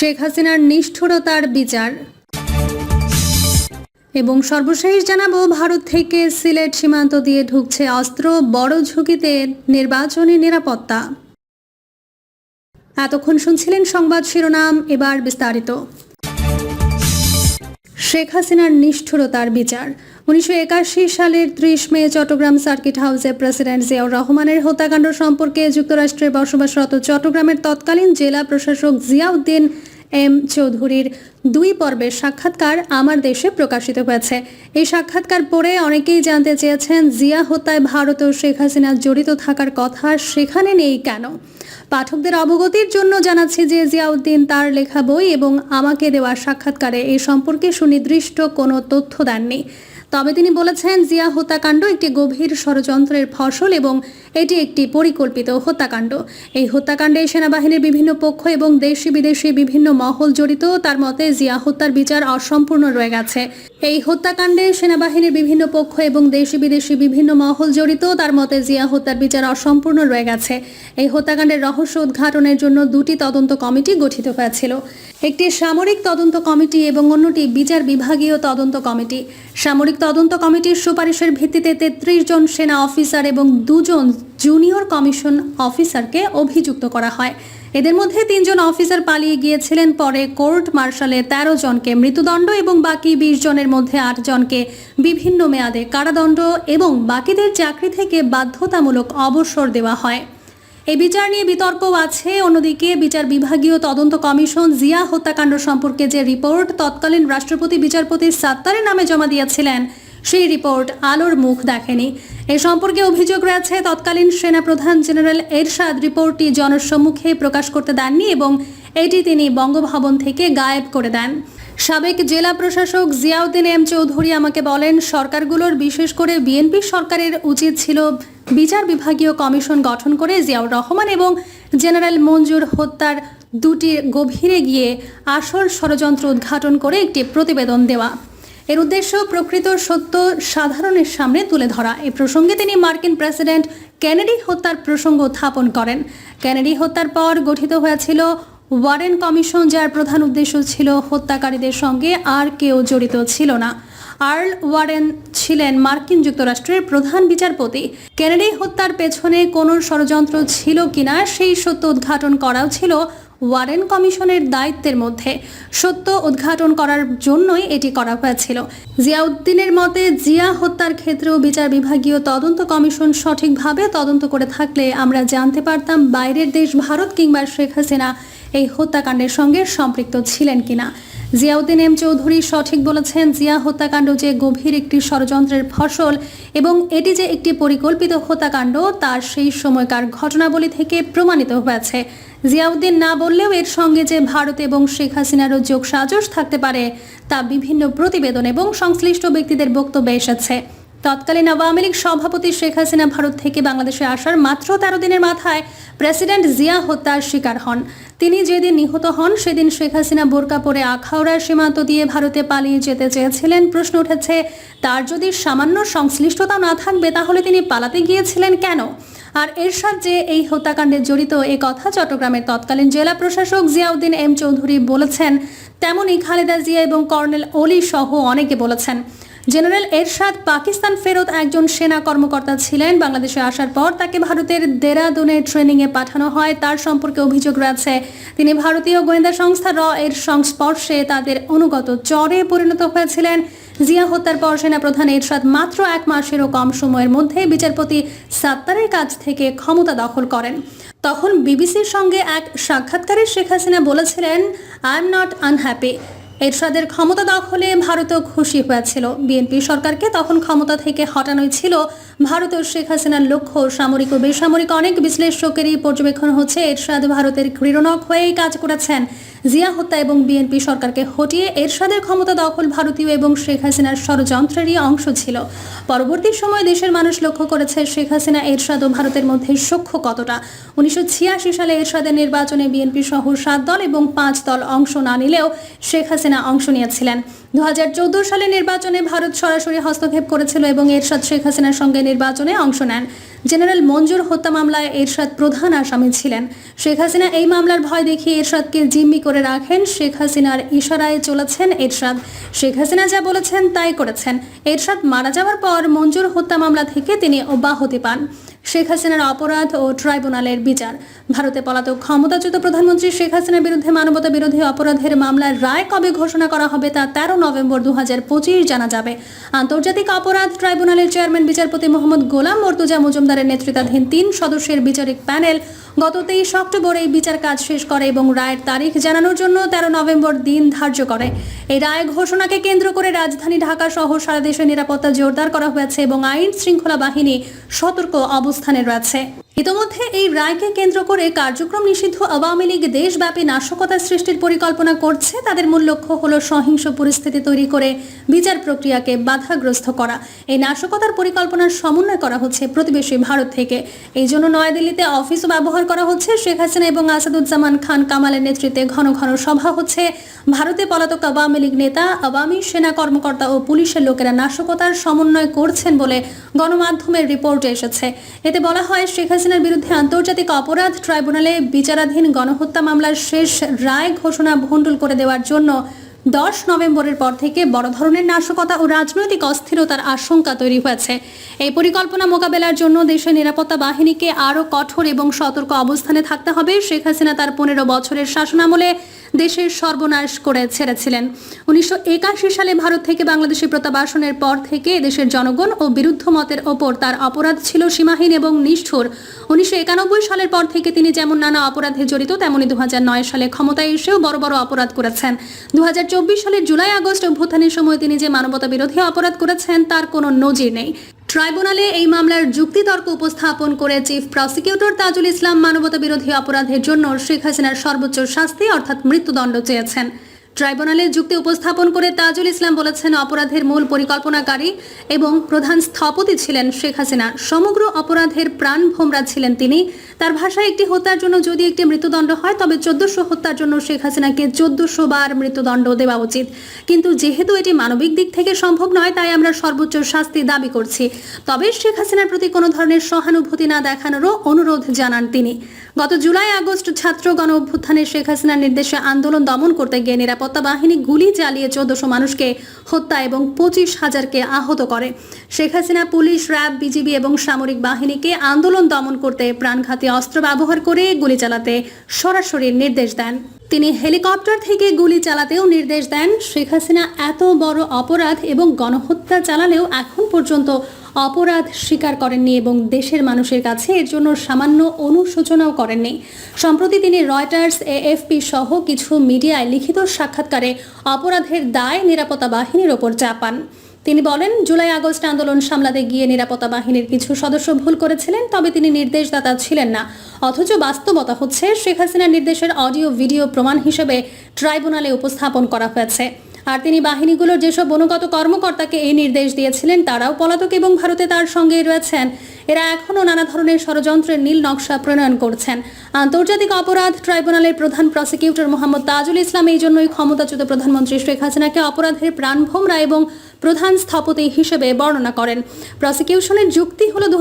শেখ হাসিনার নিষ্ঠুরতার বিচার। এবং সর্বশেষ জানাব, ভারত থেকে সিলেট সীমান্ত দিয়ে ঢুকছে অস্ত্র, বড় ঝুঁকিতে নির্বাচনী নিরাপত্তা। এতক্ষণ শুনছিলেন সংবাদ শিরোনাম, এবার বিস্তারিত। শেখ হাসিনার নিষ্ঠুরতার বিচার। উনিশশো একাশি সালের ত্রিশ মে চট্টগ্রাম সার্কিট হাউসে প্রেসিডেন্ট জিয়াউর রহমানের হত্যাকাণ্ড সম্পর্কে যুক্তরাষ্ট্রে বসবাসরত চট্টগ্রামের তৎকালীন জেলা প্রশাসক জিয়াউদ্দিন এম চৌধুরীর দুই পর্বের সাক্ষাৎকার আমার দেশে প্রকাশিত হয়েছে। এই সাক্ষাৎকার পড়ে অনেকেই জানতে চেয়েছেন, জিয়া হত্যায় ভারত ও শেখ হাসিনা জড়িত থাকার কথা সেখানে নেই কেন? পাঠকদের অবগতির জন্য জানাচ্ছি যে জিয়াউদ্দিন তার লেখা বই এবং আমাকে দেওয়া সাক্ষাৎকারে এই সম্পর্কে সুনির্দিষ্ট কোনো তথ্য দেননি। তবে তিনি বলেছেন, জিয়া হত্যাকাণ্ড একটি গভীর ষড়যন্ত্রের ফসল এবং এটি একটি পরিকল্পিত হত্যাকাণ্ড। এই হত্যাকাণ্ডে সেনাবাহিনীর বিভিন্ন পক্ষ এবং দেশি বিদেশি বিভিন্ন মহল জড়িত। তার মতে, জিয়া হত্যার বিচার অসম্পূর্ণ রয়ে গেছে। এই হত্যাকাণ্ডে সেনাবাহিনীর বিভিন্ন পক্ষ এবং দেশি বিদেশি বিভিন্ন মহল জড়িত। তার মতে, জিয়া হত্যার বিচার অসম্পূর্ণ রয়ে গেছে। এই হত্যাকাণ্ডের রহস্য উদ্ঘাটনের জন্য দুটি তদন্ত কমিটি গঠিত হয়েছিল। একটি সামরিক তদন্ত কমিটি এবং অন্যটি বিচার বিভাগীয় তদন্ত কমিটি। সামরিক তদন্ত কমিটির সুপারিশের ভিত্তিতে তেত্রিশ জন সেনা অফিসার এবং দুজন জুনিয়র কমিশন অফিসারকে অভিযুক্ত করা হয়। এদের মধ্যে তিনজন অফিসার পালিয়ে গিয়েছিলেন, পরে কোর্ট মার্শালে তেরো জনকে মৃত্যুদণ্ড এবং বাকি বিশ জনের মধ্যে আট জনকে বিভিন্ন মেয়াদে কারাদণ্ড এবং বাকিদের চাকরি থেকে বাধ্যতামূলক অবসর দেওয়া হয়। এই বিচার নিয়ে বিতর্কও আছে। অন্যদিকে বিচার বিভাগীয় তদন্ত কমিশন জিয়া হত্যাকাণ্ড সম্পর্কে যে রিপোর্ট তৎকালীন রাষ্ট্রপতি বিচারপতি সাত্তারের নামে জমা দিয়েছিলেন, সেই রিপোর্ট আলোর মুখ দেখেনি। এ সম্পর্কে অভিযোগ রয়েছে, তৎকালীন সেনাপ্রধান জেনারেল এরশাদ রিপোর্টটি জনসম্মুখে প্রকাশ করতে দেননি এবং এটি তিনি বঙ্গভবন থেকে গায়েব করে দেন। সাবেক জেলা প্রশাসক জিয়াউদ্দিন এম চৌধুরী আমাকে বলেন, সরকারগুলোর বিশেষ করে বিএনপি সরকারের উচিত ছিল বিচার বিভাগীয় কমিশন গঠন করে জিয়াউর রহমান এবং জেনারেল মঞ্জুর হত্যার দুটি গভীরে গিয়ে আসল ষড়যন্ত্র উদ্ঘাটন করে একটি প্রতিবেদন দেওয়া। এর উদ্দেশ্য প্রকৃত সত্য সাধারণের সামনে তুলে ধরা। এই প্রসঙ্গে তিনি মার্কিন প্রেসিডেন্ট কেনেডি হত্যার প্রসঙ্গ উত্থাপন করেন। কেনেডি হত্যার পর গঠিত হয়েছিল ওয়ারেন কমিশন, যার প্রধান উদ্দেশ্য ছিল হত্যাকারীদের সঙ্গে আর কেউ জড়িত ছিল না। আর্ল ওয়ারেন ছিলেন মার্কিন যুক্তরাষ্ট্রের প্রধান বিচারপতি। কেনেডি হত্যার পেছনে কোনো ষড়যন্ত্র ছিল কিনা সেই সত্য উদ্ঘাটন করাও ছিল ওয়ারেন কমিশনের দায়িত্বের মধ্যে। সত্য উদ্ঘাটন করার জন্যই এটি করা হয়েছিল। জিয়াউদ্দিনের মতে, জিয়া হত্যার ক্ষেত্রেও বিচার বিভাগীয় তদন্ত কমিশন সঠিকভাবে তদন্ত করে থাকলে আমরা জানতে পারতাম বাইরের দেশ ভারত কিংবা শেখ হাসিনা এই হত্যাকাণ্ডের সঙ্গে সম্পৃক্ত ছিলেন কিনা। জিয়াউদ্দিন এম চৌধুরী সঠিক বলেছেন, জিয়া হত্যাকাণ্ড যে গভীর একটি ষড়যন্ত্রের ফসল এবং এটি যে একটি পরিকল্পিত হত্যাকাণ্ড, তার সেই সময়কার ঘটনাবলী থেকে প্রমাণিত হয়েছে। জিয়াউদ্দিন না বললেও এর সঙ্গে যে ভারত এবং শেখ হাসিনারও যোগ সাজস থাকতে পারে, তা বিভিন্ন প্রতিবেদন এবং সংশ্লিষ্ট ব্যক্তিদের বক্তব্যে এসেছে। তৎকালীন আওয়ামী লীগ সভাপতি শেখ হাসিনা ভারত থেকে বাংলাদেশে আসার মাত্র তেরো দিনের মাথায় প্রেসিডেন্ট জিয়া হত্যার শিকার হন। তিনি যেদিন নিহত হন, সেদিন শেখ হাসিনা বোরকা পরে আখাউড়ার সীমান্ত দিয়ে ভারতে পালিয়ে যেতে চেয়েছিলেন। প্রশ্ন উঠেছে, তার যদি সামান্য সংশ্লিষ্টতা না থাকবে, তাহলে তিনি পালাতে গিয়েছিলেন কেন? আর এরশাদ যে এই হত্যাকাণ্ডে জড়িত, এ কথা চট্টগ্রামের তৎকালীন জেলা প্রশাসক জিয়াউদ্দিন এম চৌধুরী বলেছেন। তেমনই খালেদা জিয়া এবং কর্নেল অলি সহ অনেকে বলেছেন। জেনারেল এরশাদ পাকিস্তান ফেরত একজন সেনা কর্মকর্তা ছিলেন। বাংলাদেশে আসার পর তাকে ভারতের দেরাদুনে ট্রেনিংয়ে পাঠানো হয়। তার সম্পর্কে অভিযোগ রয়েছে, তিনি ভারতীয় গোয়েন্দা সংস্থা র এর সংস্পর্শে তাদের অনুগত চরে পরিণত হয়েছিলেন। জিয়া হত্যার পর সেনাপ্রধান এরশাদ মাত্র এক মাসেরও কম সময়ের মধ্যে বিচারপতি সাত্তারের কাছ থেকে ক্ষমতা দখল করেন। তখন বিবিসির সঙ্গে এক সাক্ষাৎকারে শেখ হাসিনা বলেছিলেন আই এম নট আনহ্যাপি এরশাদের ক্ষমতা দখলে ভারতও খুশি হয়েছিল। বিএনপি সরকারকে তখন ক্ষমতা থেকে হটানোই ছিল ভারত ও শেখ হাসিনার লক্ষ্য। সামরিক ও বেসামরিক অনেক বিশ্লেষকেরই পর্যবেক্ষণ হচ্ছে, এরশাদ ভারতের ক্রীড়নক হয়েই কাজ করেছেন। জিয়া হত্যা এবং বিএনপি সরকারকে হটিয়ে এরশাদের ক্ষমতা দখল ভারতীয় এবং শেখ হাসিনার ষড়যন্ত্রেরই অংশ ছিল। পরবর্তী সময়ে দেশের মানুষ লক্ষ্য করেছে শেখ হাসিনা, এরশাদ ও ভারতের মধ্যে সখ্য কতটা। উনিশশো ছিয়াশি সালে এরশাদের নির্বাচনে বিএনপি সহ সাত দল এবং পাঁচ দল অংশ না নিলেও শেখ হাসিনা অংশ নিয়েছিলেন। দুহাজার চোদ্দ সালে নির্বাচনে ভারত সরাসরি হস্তক্ষেপ করেছিল এবং এরশাদ শেখ হাসিনার সঙ্গে নির্বাচনে অংশ নেন। জেনারেল মঞ্জুর হত্যা মামলায় এরশাদ প্রধান আসামি ছিলেন। শেখ হাসিনা এই মামলার ভয় দেখিয়ে এরশাদকে জিম্মি করে রাখেন। শেখ হাসিনার ইশারায় চলেছেন এরশাদ। শেখ হাসিনা যা বলেছেন তাই করেছেন। এরশাদ মারা যাওয়ার পর মঞ্জুর হত্যা মামলা থেকে তিনি অব্যাহতি পান। শেখ হাসিনার অপরাধ ও ট্রাইব্যুনালের বিচার। ভারতে পলাতক ক্ষমতাচ্যুত প্রধানমন্ত্রী শেখ হাসিনার বিরুদ্ধে মানবতা বিরোধী অপরাধের মামলার রায় কবে ঘোষণা করা হবে তা তেরো নভেম্বর দু হাজার পঁচিশ জানা যাবে। আন্তর্জাতিক অপরাধ ট্রাইব্যুনালের চেয়ারম্যান বিচারপতি মোহাম্মদ গোলাম মর্তুজা মজুমদারের নেতৃত্বাধীন তিন সদস্যের বিচারিক প্যানেল গত তেইশ অক্টোবর এই বিচার কাজ শেষ করে এবং রায়ের তারিখ জানানোর জন্য তেরো নভেম্বর দিন ধার্য করে। এই রায় ঘোষণাকে কেন্দ্র করে রাজধানী ঢাকা সহ সারা দেশে নিরাপত্তা জোরদার করা হয়েছে এবং আইন শৃঙ্খলা বাহিনী সতর্ক অবস্থানে রয়েছে। ইতোমধ্যে এই রায়কে কেন্দ্র করে কার্যক্রম নিষিদ্ধ আওয়ামী লীগ দেশব্যাপী নাশকতা সৃষ্টির পরিকল্পনা করছে। তাদের মূল লক্ষ্য হল সহিংস পরিস্থিতি তৈরি করে বিচার প্রক্রিয়াকে বাধাগ্রস্ত করা। এই নাশকতার পরিকল্পনার সমন্বয় করা হচ্ছে প্রতিবেশী ভারত থেকে। এই জন্য নয়াদিল্লিতে অফিসও ব্যবহার করা হচ্ছে শেখ হাসিনা এবং আসাদুজ্জামান খান কামালের নেতৃত্বে ঘন ঘন সভা হচ্ছে। ভারতে পলাতক আওয়ামী লীগ নেতা, আওয়ামী সেনা কর্মকর্তা ও পুলিশের লোকেরা নাশকতার সমন্বয় করছেন বলে গণমাধ্যমের রিপোর্টে এসেছে। এতে বলা হয় শেখ হাসিনার বিরুদ্ধে আন্তর্জাতিক অপরাধ ট্রাইব্যুনালে বিচারাধীন গণহত্যা মামলার শেষ রায় ঘোষণা ভণ্ডুল করে দেওয়ার জন্য দশ নভেম্বরের পর থেকে বড় ধরনের নাশকতা ও রাজনৈতিক অস্থিরতার আশঙ্কা তৈরি হয়েছে। এই পরিকল্পনা মোকাবেলার জন্য দেশের নিরাপত্তা বাহিনীকে আরও কঠোর এবং সতর্ক অবস্থানে থাকতে হবে। শেখ হাসিনা তার পনেরো বছরের শাসনামলে দেশের সর্বনাশ করে ছেড়েছিলেন। উনিশশো একাশি সালে ভারত থেকে বাংলাদেশে প্রত্যাবাসনের পর থেকে দেশের জনগণ ও বিরুদ্ধ মতের ওপর তার অপরাধ ছিল সীমাহীন এবং নিষ্ঠুর। উনিশশো একানব্বই সালের পর থেকে তিনি যেমন নানা অপরাধে জড়িত, তেমনি দু হাজার নয় সালে ক্ষমতায় এসেও বড় বড় অপরাধ করেছেন। দু সালের জুলাই আগস্ট অভ্যুত্থানের সময় তিনি যে মানবতা বিরোধী অপরাধ করেছেন, তার কোনো নজির নেই। ট্রাইব্যুনালে এই মামলার যুক্তিতর্ক উপস্থাপন করে চিফ প্রসিকিউটর তাজুল ইসলাম মানবতা বিরোধী অপরাধের জন্য শেখ হাসিনার সর্বোচ্চ শাস্তি, অর্থাৎ মৃত্যুদণ্ড চেয়েছেন। ট্রাইব্যুনালে যুক্তি উপস্থাপন করে তাজুল ইসলাম বলেছেন, অপরাধের মূল পরিকল্পনাকারী এবং প্রধান স্থপতি ছিলেন শেখ হাসিনা। সমগ্র অপরাধের প্রাণ ভোমরা ছিলেন তিনি। তার ভাষায় একটি হত্যার জন্য যদি একটি মৃত্যুদণ্ড হয়, তবে চোদ্দশো হত্যার জন্য শেখ হাসিনাকে চোদ্দশো বার মৃত্যুদণ্ড দেওয়া উচিত। কিন্তু যেহেতু এটি মানবিক দিক থেকে সম্ভব নয়, তাই আমরা সর্বোচ্চ শাস্তি দাবি করছি। তবে শেখ হাসিনার প্রতি কোনো ধরনের সহানুভূতি না দেখানোরও অনুরোধ জানান তিনি। গত জুলাই আগস্ট ছাত্র গণ অভ্যুত্থানে শেখ হাসিনার নির্দেশে আন্দোলন দমন করতে গিয়ে নিরাপত্তা বাহিনী গুলি চালিয়ে চোদ্দশো মানুষকে হত্যা এবং পঁচিশ হাজারকে আহত করে। Sheikh Hasina police, RAB, BGB এবং সামরিক বাহিনীকে আন্দোলন দমন করতে প্রাণঘাতী অস্ত্র ব্যবহার করে গুলি চালাতে সরাসরি নির্দেশ দেন। তিনি হেলিকপ্টার থেকে গুলি চালাতেও নির্দেশ দেন। শেখ হাসিনা এত বড় অপরাধ এবং গণহত্যা চালালেও এখন পর্যন্ত অপরাধ স্বীকার করেননি এবং দেশের মানুষের কাছে এর জন্য সামান্য অনুশোচনাও করেননি। সম্প্রতি তিনি রয়টার্স, এএফপি সহ কিছু মিডিয়ায় লিখিত সাক্ষাৎকারে অপরাধের দায় নিরাপত্তা বাহিনীর ওপর চাপান। তিনি বলেন, জুলাই আগস্ট আন্দোলন সামলাতে গিয়ে নিরাপত্তা বাহিনীর কিছু সদস্য ভুল করেছিলেন, তবে তিনি নির্দেশদাতা ছিলেন না। অথচ বাস্তবতা হচ্ছে, শেখ হাসিনার নির্দেশের অডিও ভিডিও প্রমাণ হিসেবে ট্রাইব্যুনালে উপস্থাপন করা হয়েছে। আর তিনি বাহিনীগুলোর যেসব অনুগত কর্মকর্তাকে এই নির্দেশ দিয়েছিলেন, তারাও পলাতক এবং ভারতে তার সঙ্গে রয়েছেন। এরা এখনও নানা ধরনের ষড়যন্ত্রের নীল নকশা প্রণয়ন করছেন। আন্তর্জাতিক অপরাধ ট্রাইব্যুনালের প্রধান প্রসিকিউটর মোহাম্মদ তাজুল ইসলাম এই জন্যই ক্ষমতাচ্যুত প্রধানমন্ত্রী শেখ হাসিনাকে অপরাধের প্রাণভোমরা এবং প্রধান স্থপতি হিসেবে বর্ণনা করেন। প্রসিকিউশনের যুক্তি হল দু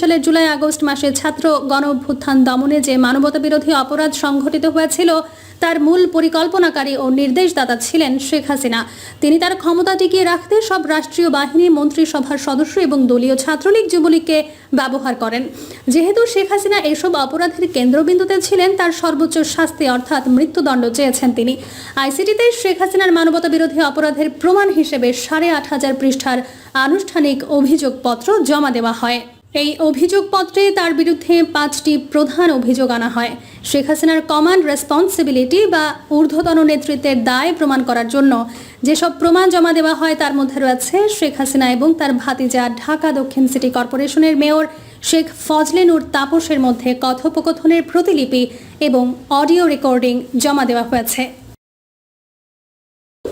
সালের জুলাই আগস্ট মাসে ছাত্র গণ অভ্যুত্থান দমনে যে মানবতা বিরোধী অপরাধ সংঘটিত হয়েছিল তার মূল পরিকল্পনাকারী ও নির্দেশদাতা ছিলেন শেখ হাসিনা। তিনি তার ক্ষমতা টিকিয়ে রাখতে সব রাষ্ট্রীয় বাহিনী, মন্ত্রিসভার সদস্য এবং দলীয় ছাত্রলীগ যুবলীগকে ব্যবহার করেন। যেহেতু শেখ হাসিনা এসব অপরাধের কেন্দ্রবিন্দুতে ছিলেন, তার সর্বোচ্চ শাস্তি অর্থাৎ মৃত্যুদণ্ড চেয়েছেন তিনি। আইসিটিতে শেখ হাসিনার মানবতা বিরোধী অপরাধের প্রমাণ হিসেবে সাড়ে আট হাজার পৃষ্ঠার আনুষ্ঠানিক অভিযোগপত্র জমা দেওয়া হয়। এই অভিযোগপত্রে তার বিরুদ্ধে পাঁচটি প্রধান অভিযোগ আনা হয়। শেখ হাসিনার কমান্ড রেসপন্সিবিলিটি বা ঊর্ধ্বতন নেতৃত্বের দায় প্রমাণ করার জন্য যেসব প্রমাণ জমা দেওয়া হয় তার মধ্যে রয়েছে শেখ হাসিনা এবং তার ভাতিজা ঢাকা দক্ষিণ সিটি কর্পোরেশনের মেয়র শেখ ফজলে নূর তাপসের মধ্যে কথোপকথনের প্রতিলিপি এবং অডিও রেকর্ডিং জমা দেওয়া হয়েছে।